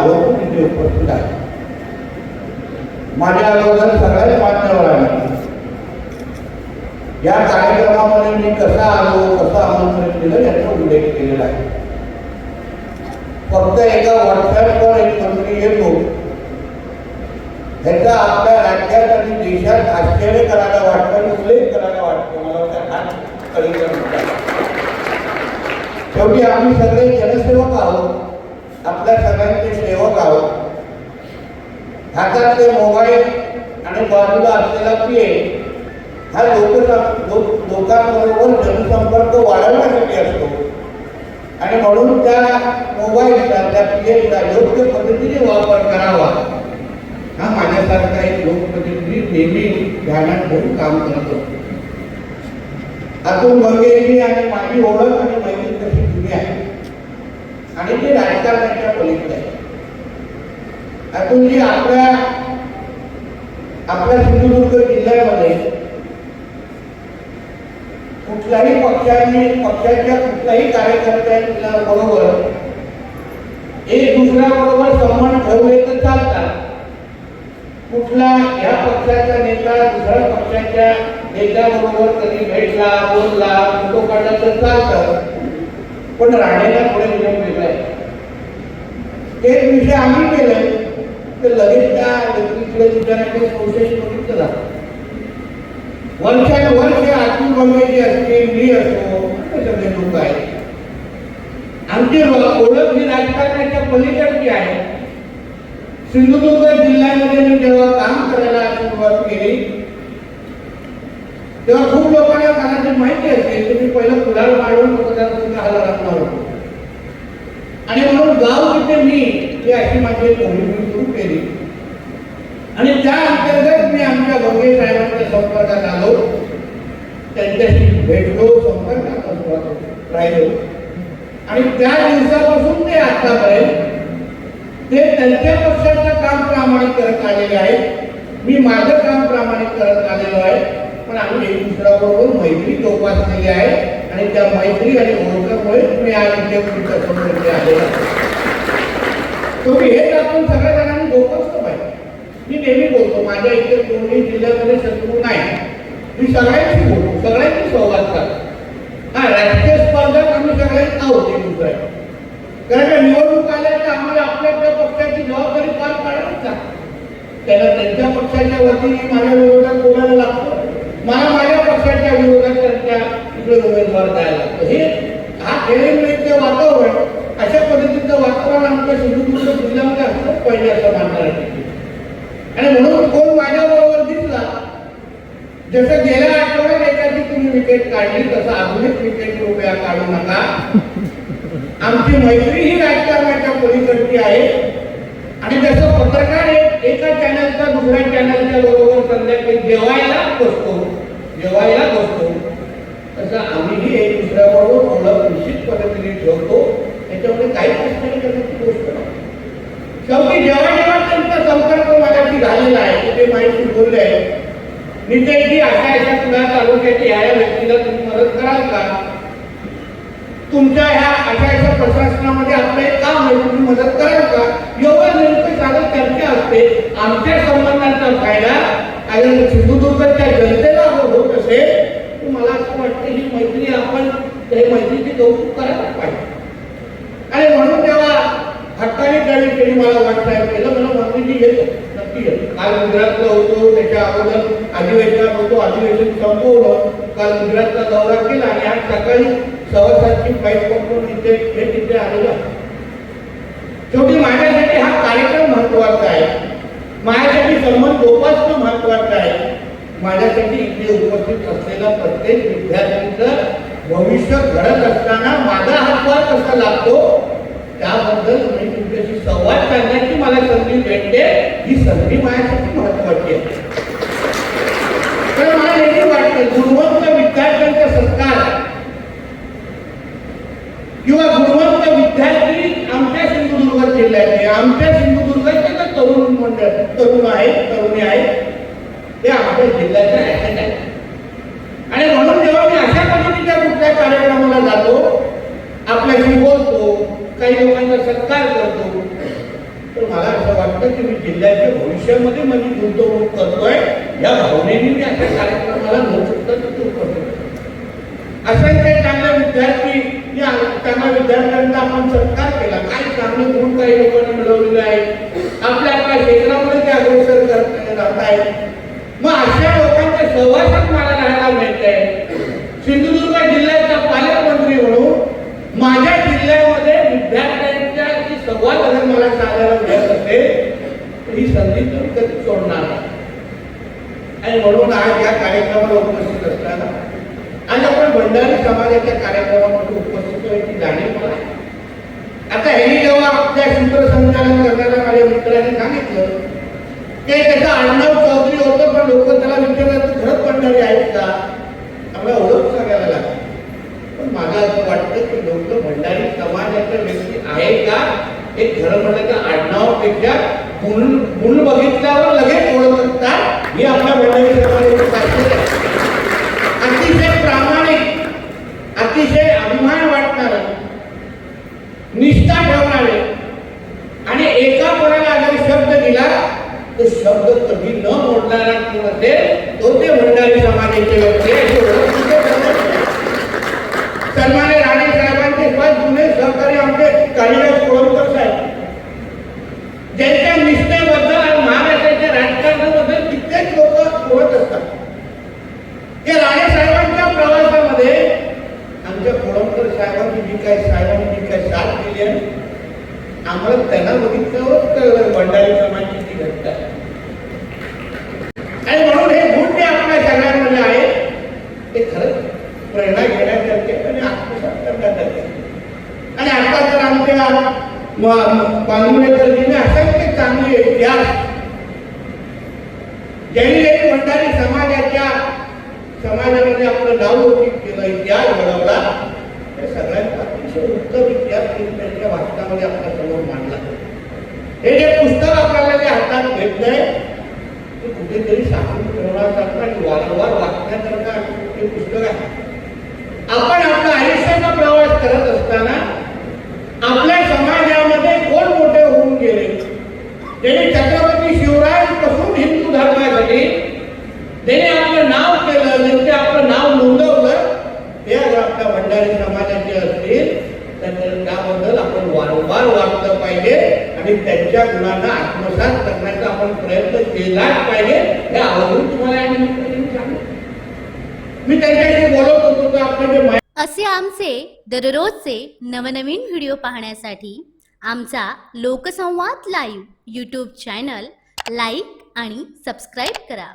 नावं तिथे उपस्थित आहे माझ्या अगोदर सगळ्याच आहे या कार्यक्रमामध्ये मी कसा आलो कसं आमंत्रण केलं याचा उल्लेख केलेला आहे. फक्त एका व्हॉट्सॲपवर एक मंत्री येतो. ह्याचा आपल्या राज्यात आणि देशात आश्चर्य करायला वाटतं उल्लेख करायला वाटतो. मला वाटतं हा कळीचा शेवटी आम्ही सगळे जनसेवक आहोत. आपल्या सगळ्यांचे सेवक आहोत. हातातले मोबाईल आणि बाजूला असलेला पीए हा लोक लोकांबरोबर जनसंपर्क वाढवण्यासाठी असतो. आणि म्हणून त्या मोबाईलचा त्या पीएचा योग्य पद्धतीने वापर करावा. हा माझ्यासारखा एक लोकप्रतिनिधी म्हणजे नेहमी ध्यानात घेऊन काम करतो. अजून मंगेशी आणि माझी ओळख आणि मैत्री कशी जुनी आहे? आणि ते राजकारणाच्या पलीकडे अतुलजी आपल्या आपल्या सिंधुदुर्ग जिल्ह्यामध्ये कुठल्याही पक्षाने पक्षाच्या कुठल्याही कार्यकर्त्यांच्या बरोबर एक दुसऱ्याबरोबर संबंध ठेवले तर चालतात. कुठला या पक्षाचा नेता दुसऱ्या पक्षाच्या नेत्याबरोबर कधी भेटला बोलला फोटो काढला तर चालतं. पण राणेला पुढे ते विषय आम्ही केले तर लगेच त्या व्यक्तीकडे विचारायचे प्रोसेस बघितलं जातं वर्षानुवर्ष आतून बघायची असते मी असतो सगळे लोक आहेत. आमची ओळख ही राजकारणाच्या पलीकडची आहे सिंधुदुर्ग जिल्ह्यामध्ये मी जेव्हा काम करायला सुरुवात केली तेव्हा खूप लोकांना कदाचित माहिती असेल की मी पहिलं कुडाळ मांडून मतदारसंघ हाला लागणार होतो आणि म्हणून गाव तिथे मी ही मोहीम सुरू केली आणि त्या अंतर्गत मी आमच्या भोगे साहेबांच्या संपर्कात आलो. त्यांच्याशी भेटलो संपर्कात राहिलो. आणि त्या दिवसापासून ते आतापर्यंत ते त्यांच्या पक्षाचं काम प्रामाणिक करत आलेले आहेत. मी माझं काम प्रामाणिक करत आलेलो आहे. पण आम्ही एक दुसऱ्याबरोबर मैत्री जोपासलेली आहे. आणि त्या मैत्री आणि ओळखामुळे मी आज इथे तुमच्यासमोर आहे. तुम्ही हे आपण सगळ्या जणांनी जोपासलं पाहिजे. मी नेहमी बोलतो माझ्या इथे कोणी जिल्ह्यामध्ये शत्रू नाही. मी सगळ्यांशी बोलतो सगळ्यांशी संवाद करतो हा राजकीय स्पर्धा आम्ही सगळ्यांनी आहोत एक दुसऱ्या कारण का निवडणूक आल्या तर आम्हाला आपल्या आपल्या पक्षाची जबाबदारी पार पाडावीच लागते त्याला त्यांच्या पक्षाच्या वतीने माझ्या विरोधात बोलायला लागतं. मला माझ्या पक्षाच्या विरोधात त्यांच्या इकडे उमेदवार द्यायला लागतो. हे हा खेळ पद्धतीचं आमच्या सिंधुदुर्ग जिल्ह्यामध्ये असलंच पाहिजे असं मानणार आणि म्हणून कोण माझ्या बरोबर दिसला जसं गेल्या आठवड्यात एखादी तुम्ही विकेट काढली तसं आधुनिक विकेट रुपया काढू नका. आमची मैत्री ही राजकारणाच्या पलीकडची आहे. आणि जसं पत्रकार एका चॅनलचा दुसऱ्या चॅनलच्या बरोबर संध्याकाळी जेवायला बसतो. जेवायला बसतो. तसं आम्हीही एक दुसऱ्याबरोबर ओळख निश्चित पद्धतीने ठेवतो त्याच्यामध्ये काही प्रश्न करण्याची गोष्ट नाही. शेवटी जेव्हा जेव्हा त्यांचा संपर्क माझ्याशी झालेला आहे की ते माहिती बोलले आहे नितेशजी अशा अशा तुला तालुक्याची ह्या या व्यक्तीला तुम्ही मदत कराल का? तुमच्या ह्या अशा अशा प्रशासनामध्ये आपलं एक काम आहे तुम्ही मदत कराल का? एवढं नेमकं साधं चर्चा असते. आमच्या संबंधांचा फायदा कारण सिंधुदुर्गच्या जनतेला होत असेल मला असं वाटतं ही मैत्री आपण त्या मैत्रीची कौतुक करा पाहिजे आणि म्हणून जेव्हा हक्काने त्यावेळी त्यांनी मला वाटतंय केलं मला मागणी येतो नक्की काल गुजरातला होतो त्याच्या अगोदर अधिवेशनात होतो अधिवेशन संपवलं. काल गुजरातचा दौरा केला आणि आज सकाळी सव्वा सातची फ्लाईट पकडून इथे हे तिथे आलेलं शेवटी माझ्यासाठी हा कार्यक्रम महत्त्वाचा आहे. माझ्यासाठी संबंध जोपासणं महत्वाचं आहे. माझ्यासाठी इथे उपस्थित असलेला प्रत्येक विद्यार्थ्यांचं भविष्य घडत असताना माझा हातभार कसा लागतो त्याबद्दल मी तुमच्याशी संवाद साधण्याची मला संधी भेटते ही संधी माझ्यासाठी महत्वाची आहे. तर मला नेहमी वाटतं गुणवंत विद्यार्थ्यांचा सत्कार किंवा गुणवंत विद्यार्थी आमच्या सिंधुदुर्ग जिल्ह्याचे आमच्या सिंधुदुर्गाचे तर तरुण मंडळ तरुण आहेत तरुणी आहेत ते आमच्या जिल्ह्याचे ऍसेट आहेत. आणि म्हणून जेव्हा मी अशा पद्धतीच्या कुठल्या कार्यक्रमाला जातो आपल्याशी बोलतो काही लोकांचा सत्कार करतो तर मला वाटतं की मी जिल्ह्याच्या भविष्यामध्ये माझी गुंतवणूक करतोय? या भावनेने मी अशा कार्यक्रमाला न चुकता तिथे करतो असंख्य चांगले विद्यार्थी या चांगल्या विद्यार्थ्यांचा आपण सत्कार केला. काही चांगले गुण काही लोकांनी मिळवलेले आहे? आपल्या आपल्या क्षेत्रामध्ये ते अग्रसर करत जात आहेत. मग अशा लोकांच्या सहवासात मला राहायला मिळतंय. सिंधुदुर्ग जिल्ह्याचा पालकमंत्री म्हणून माझ्या जिल्ह्यामध्ये विद्यार्थ्यांच्या संवाद मला साधायला मिळत असेल ही संधी तर कधी सोडणार नाही आणि म्हणून आज या कार्यक्रमाला उपस्थित असताना आज आपण भंडारी समाजाच्या कार्यक्रमामध्ये उपस्थित आहे जाणीव मला आता हे जेव्हा आपल्या सूत्रसंचालन करणाऱ्या माझ्या मित्राने सांगितलं की त्याचा आडनाव चौधरी होतं पण लोक त्याला विचारलं तू खरंच भंडारी आहेत का आम्हाला ओळख सांगायला लागली पण मला असं वाटतं की लोक भंडारी समाजाच्या व्यक्ती आहे का हे खरं म्हणलं तर आडनावापेक्षा मूल मूल बघितल्यावर लगेच ओळखतात. हे आपल्या वडिलांनी अतिशय प्रामाणिक अतिशय अभिमान वाटणार निष्ठा ठेवणारे आणि एका कोणाला अगर शब्द दिला तो शब्द कधी न मोडणारा कोण असेल तो ते भंडारी समाजाचे व्यक्ती काय जी काही साहेबांनी जी साथ दिली आहे? आम्हाला त्यांना बघितल्यावर कळलं भंडारी समाजची ती घटना आणि म्हणून हे गुण जे आपल्या सगळ्यांमध्ये आहे ते खरंच प्रेरणा घेण्यासारखे आणि आत्मसात करण्यासारखे. आणि आता तर आमच्या बांधुणेकरजीने असंख्य चांगले इतिहास ज्यांनी ज्यांनी भंडारी समाजाच्या समाजामध्ये आपलं नाव रोखीत केलं इतिहास घडवला त्या सगळ्यांचा अतिशय उत्तम इतिहास त्यांनी त्यांच्या वाचनामध्ये आपल्यासमोर मांडला. हे जे पुस्तक आपल्याला जे हातात भेटलंय ते कुठेतरी साठवून ठेवण्यासारखं आणि वारंवार वाचण्यासारखं ते पुस्तक आहे. आपण आपला आयुष्याचा प्रवास करत असताना आपल्या समाजामध्ये कोण मोठे होऊन गेले ज्यांनी छत्रपती शिवरायांपासून हिंदू धर्मासाठी ज्याने आपलं नाव केलं ज्यांचे आपलं नाव नोंदवलं ते जर आपल्या भंडारी समाजाचे असतील तर त्याबद्दल आपण वारंवार वाचलं पाहिजे आणि त्यांच्या गुणांना आत्मसात करण्याचा आपण प्रयत्न केलाच पाहिजे. हे आवर्जून तुम्हाला मी त्यांच्याशी बोलत होतो तर आपले असे आमचे दररोजचे नवनवीन व्हिडिओ पाहण्यासाठी आमचा Loksamvad live YouTube channel like आणि सबस्क्राईब करा.